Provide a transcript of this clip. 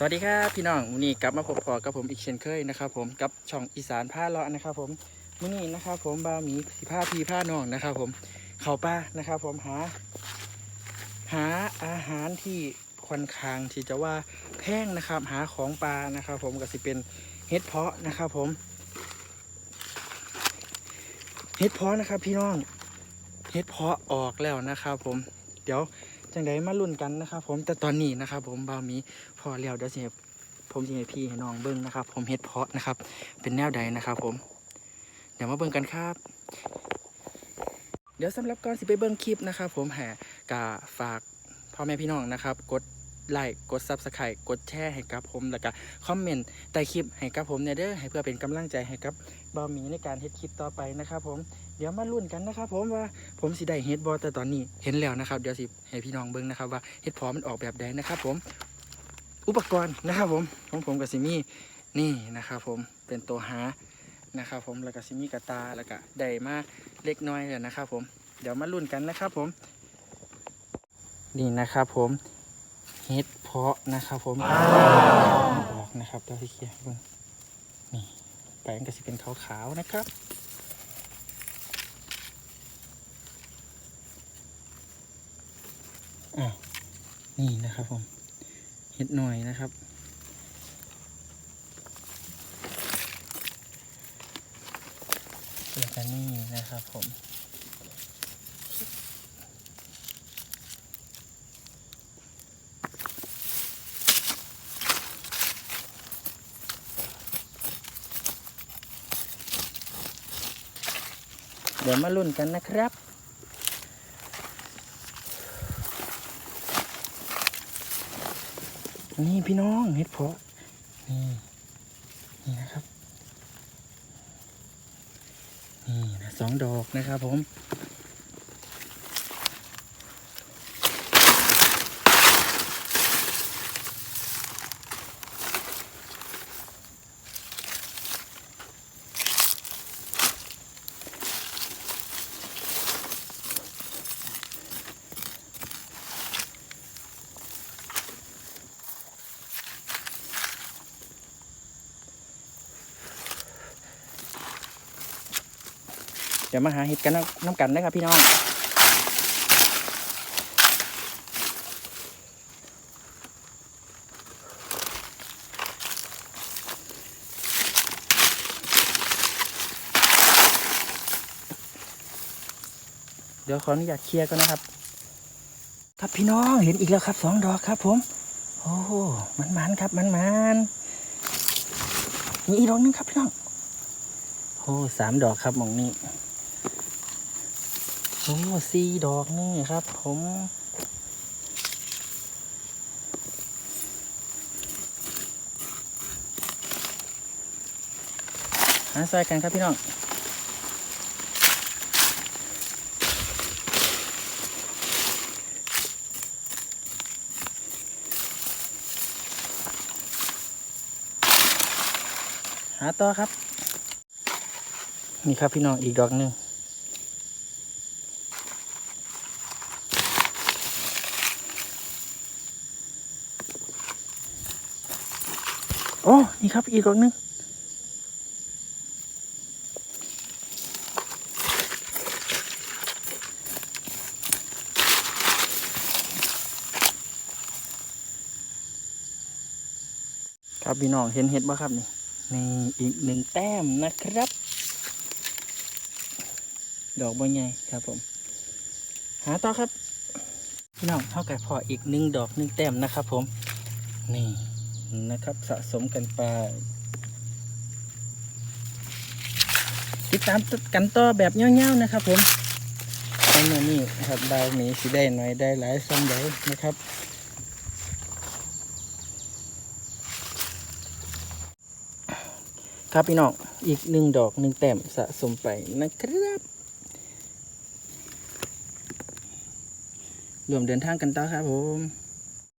สวัสดีครับพี่น้องวันนี้กลับมาพบพอกับผมอีกเช่นเคยนะครับผมกับช่องอีสานผ้าเลาะนะครับผมวันนี้นะครับผมบาหมีสีผ้าพีผ้าน้องนะครับผมเข่าป้านะครับผมหา หาอาหารที่ค่อนข้างที่จะว่าแพงนะครับหาของปลานะครับผมก็สิเป็นเห็ดเพาะนะครับผมเห็ดเพาะนะครับพี่น้องเห็ดเพาะออกแล้วนะครับผมเดี๋ยว จังไดมาลุ้นกันนะครับ ผมแต่ตอนนี้นะครับ ผมบาวมีพอแล้วเดี๋ยวสิผมจะให้พี่ให้น้องเบิ้งนะครับ ผมเฮ็ดเพาะนะครับ เป็นแนวใดนะครับ ผม เดี๋ยวมาเบิ้งกันครับ เดี๋ยวสำหรับก่อนสิไปเบิ้งคลิปนะครับ ผมแห่กาฝากพ่อแม่พี่น้องนะครับ กด ไลค์กดซับสไครต์กดแชร์ให้กับผมแล้วก็คอมเมนต์ใต้คลิปให้กับผมเนี่ยเด้อให้เพื่อเป็นกำลังใจให้กับบ่าหมีในการเฮ็ดคลิปต่อไปนะครับผมเดี๋ยวมาลุ้นกันนะครับผมว่าผมสิได้เฮ็ดบอแต่ตอนนี้เห็นแล้วนะครับเดี๋ยวสิให้พี่น้องเบิ้งนะครับว่าเฮ็ดเพาะมันออกแบบใดนะครับผมอุปกรณ์นะครับผมของผมกับซิมี่นี่นะครับผมเป็นตัวหานะครับผมแล้วก็ซิมี่กระตาแล้วก็ได้มาเล็กน้อยแล้วนะครับผมเดี๋ยวมาลุ้นกันนะครับผม นี่นะครับผม เฮ็ดเพาะนะครับผมออกนะครับตัวที่เขียนบนนี่แปลงก็สิเป็นขาวๆนะครับอะนี่นะครับผมเห็ดหน่อยนะครับแล้วก็นี่นะครับผม ดี๋ยวมาลุ้นกันนะครับ นี่พี่น้องเห็ดเพาะนี่นี่นะครับ นี่นะสองดอกนะครับผม เดี๋ยวมาหาเห็ดกันน้ำกันนะครับพี่น้องเดี๋ยวขออนุญาตเคลียร์ก่อนนะครับ ครับพี่น้องเห็นอีกแล้วครับสองดอกครับผม โอ้โหมันมันครับมันมันมีอีกดอกนึงครับพี่น้องโอ้สามดอกครับมองนี้ อ้สี่ดอกนี่ครับ ผมหาใส่กันครับพี่น้องหาต่อครับ นี่ครับพี่น้องอีกดอกหนึ่ง อ้นี่ครับอีกดอกหนึ่งครับพี่น้องเห็นเห็ดบ่ครับนี่นี่อีกหนึ่งแต้มนะครับ ดอกบัวใหญ่ครับผม หาต่อครับ พี่น้องเท่ากับพออีกหนึ่งดอกหนึ่งแต้มนะครับผม นี่ นะครับ สะสมกันไป ติดตามกันต่อแบบเงี้ยวๆนะครับ ผมตอนนี้ครับดาวมีสีได้หน่อยได้หลายซ้ำใดนะครับครับพี่น้องอีกหนึ่งดอกหนึ่งแต้มสะสมไปนะครับรวมเดินทางกันต่อครับผม